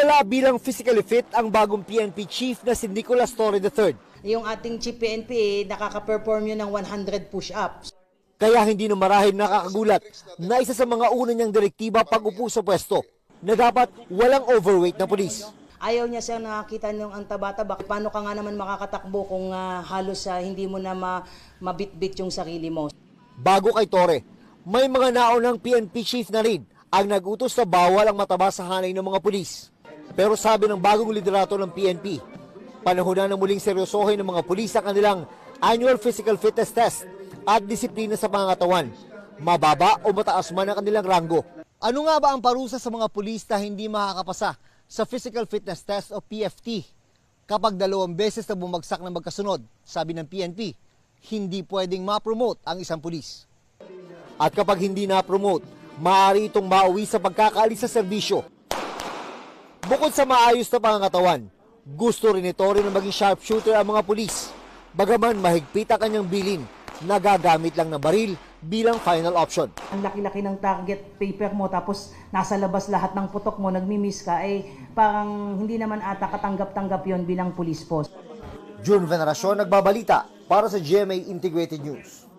Kilala bilang physically fit ang bagong PNP chief na si Nicolas Torre III. Yung ating chief PNP, nakaka-perform yun ng 100 push-ups. Kaya hindi na marahil nakakagulat na isa sa mga una niyang direktiba pag upo sa pwesto na dapat walang overweight na pulis. Ayaw niya siya nakakita ng ang taba-taba. Paano ka nga naman makakatakbo kung ah, halos ah, hindi mo na ma- mabitbit yung sarili mo? Bago kay Torre, may mga naunang PNP chief na rin ang nagutos na bawal ang mataba sa hanay ng mga pulis. Pero sabi ng bagong liderato ng PNP, panahon na na muling seryosohin ng mga pulis ang kanilang annual physical fitness test at disiplina sa pangatawan, mababa o mataas man ang kanilang ranggo. Ano nga ba ang parusa sa mga pulis na hindi makakapasa sa physical fitness test o PFT? Kapag dalawang beses na bumagsak na magkasunod, sabi ng PNP, hindi pwedeng ma-promote ang isang pulis. At kapag hindi na-promote, maaari itong mauwi sa pagkakaalis sa serbisyo. Bukod sa maayos na pangangatawan, gusto rin ito rin na maging sharpshooter ang mga pulis. Bagaman mahigpit ang kanyang bilin, nagagamit lang ng baril bilang final option. Ang laki-laki ng target paper mo tapos nasa labas lahat ng putok mo, nagmi-miss ka, eh parang hindi naman ata katanggap-tanggap yon bilang police post. June Veneracion nagbabalita para sa GMA Integrated News.